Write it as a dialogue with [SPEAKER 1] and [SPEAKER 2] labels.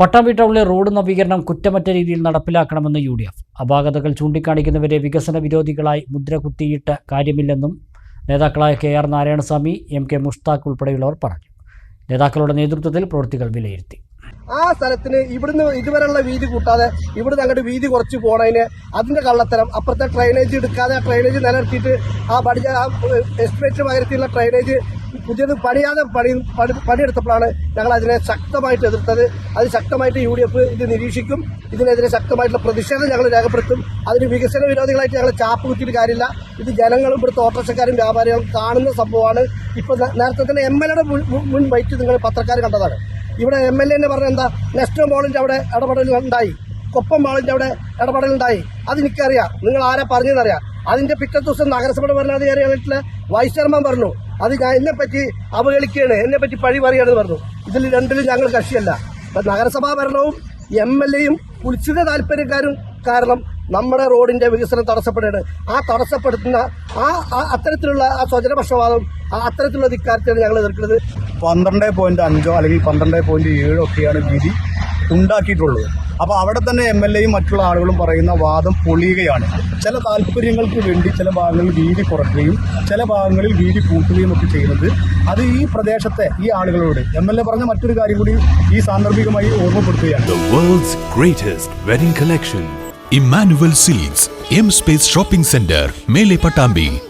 [SPEAKER 1] പട്ടാമ്പി ടൗണിലെ റോഡ് നവീകരണം കുറ്റമറ്റ രീതിയിൽ നടപ്പിലാക്കണമെന്ന് യു ഡി എഫ്. അപാകതകൾ ചൂണ്ടിക്കാണിക്കുന്നവരെ വികസന വിരോധികളായി മുദ്ര കുത്തിയിട്ട് കാര്യമില്ലെന്നും നേതാക്കളായ K R Narayanaswamy M K Mushtaq ഉൾപ്പെടെയുള്ളവർ പറഞ്ഞു. നേതാക്കളുടെ നേതൃത്വത്തിൽ പ്രവൃത്തികൾ വിലയിരുത്തി.
[SPEAKER 2] ആ സ്ഥലത്തിന് ഇവിടുന്ന് ഇതുവരെയുള്ള വീതി കൂട്ടാതെ ഇവിടുന്ന് അങ്ങോട്ട് വീതി കുറച്ച് പോണതിന് അതിന്റെ കള്ളത്തരം. അപ്പുറത്തെ ഡ്രൈനേജ് എടുക്കാതെ ഡ്രൈനേജ് നിലനിർത്തിയിട്ട് ആ പടി ആ എസ്റ്റിമേറ്റ് പകരത്തിയുള്ള ഡ്രൈനേജ് പുതിയത് പണിയാതെ പണി പണി പണിയെടുത്തപ്പോഴാണ് ഞങ്ങൾ അതിനെ ശക്തമായിട്ട് എതിർത്തത്. അത് ശക്തമായിട്ട് യു ഡി എഫ് ഇത് നിരീക്ഷിക്കും. ഇതിനെതിരെ ശക്തമായിട്ടുള്ള പ്രതിഷേധം ഞങ്ങൾ രേഖപ്പെടുത്തും. അതിന് വികസന വിരോധികളായിട്ട് ഞങ്ങൾ ചാപ്പ് കുത്തിയിട്ട് കാര്യമില്ല. ഇത് ജനങ്ങളും ഇവിടുത്തെ ഓട്ടോറിക്ഷക്കാരും വ്യാപാരികളും കാണുന്ന സംഭവമാണ്. ഇപ്പോൾ നേരത്തെ തന്നെ എം എൽ എയുടെ മുൻ വൈറ്റ് നിങ്ങൾ പത്രക്കാർ കണ്ടതാണ്. ഇവിടെ എം എൽ എന്നെ പറഞ്ഞ എന്താ? നെസ്റ്റോ മോളിന്റെ അവിടെ ഇടപെടൽ ഉണ്ടായി. കൊപ്പം മാളിന്റെ അവിടെ ഇടപെടൽ ഉണ്ടായി. അത് എനിക്കറിയാം. നിങ്ങൾ ആരാ പറഞ്ഞതെന്നറിയാം. അതിന്റെ പിറ്റേ ദിവസം നഗരസഭയുടെ ഭരണാധികാരിയായിട്ടുള്ള വൈസ് ചെയർമാൻ പറഞ്ഞു അത് ഞാൻ എന്നെപ്പറ്റി അവഹേളിക്കുകയാണ്. എന്നെ പറ്റി പഴി പറയുകയാണെന്ന് പറഞ്ഞു. ഇതിൽ രണ്ടിലും ഞങ്ങൾ കക്ഷിയല്ല. അപ്പം നഗരസഭാ ഭരണവും എം എൽ എയും കുളിച്ചിത താല്പര്യക്കാരും കാരണം നമ്മുടെ റോഡിന്റെ വികസനം തടസ്സപ്പെടുകയാണ്. ആ തടസ്സപ്പെടുത്തുന്ന ആ അത്തരത്തിലുള്ള ആ സ്വജനപക്ഷപാതം ആ അത്തരത്തിലുള്ള ധിക്കാരത്തെയാണ് ഞങ്ങൾ എതിർക്കുന്നത്.
[SPEAKER 3] പന്ത്രണ്ട് പോയിന്റ് അഞ്ചോ അല്ലെങ്കിൽ പന്ത്രണ്ട് പോയിന്റ് ഏഴോ ഒക്കെയാണ് വിധി ഉണ്ടാക്കിയിട്ടുള്ളത്. അപ്പോൾ അവിടെ തന്നെ എം എൽ എയും മറ്റുള്ള ആളുകളും പറയുന്ന വാദം പൊളിയുകയാണ്. ചില താല്പര്യങ്ങൾക്ക് വേണ്ടി ചില ഭാഗങ്ങളിൽ വീതി കുറയ്ക്കുകയും ചില ഭാഗങ്ങളിൽ വീതി കൂട്ടുകയും ഒക്കെ ചെയ്യുന്നത് അത് ഈ പ്രദേശത്തെ ഈ ആളുകളോട്. എം എൽ എ പറഞ്ഞ മറ്റൊരു കാര്യം കൂടി ഈ സാന്ദർഭികമായി ഓർമ്മപ്പെടുത്തുകയാണ്.
[SPEAKER 4] The world's greatest wedding collection. Emmanuel മേലെ M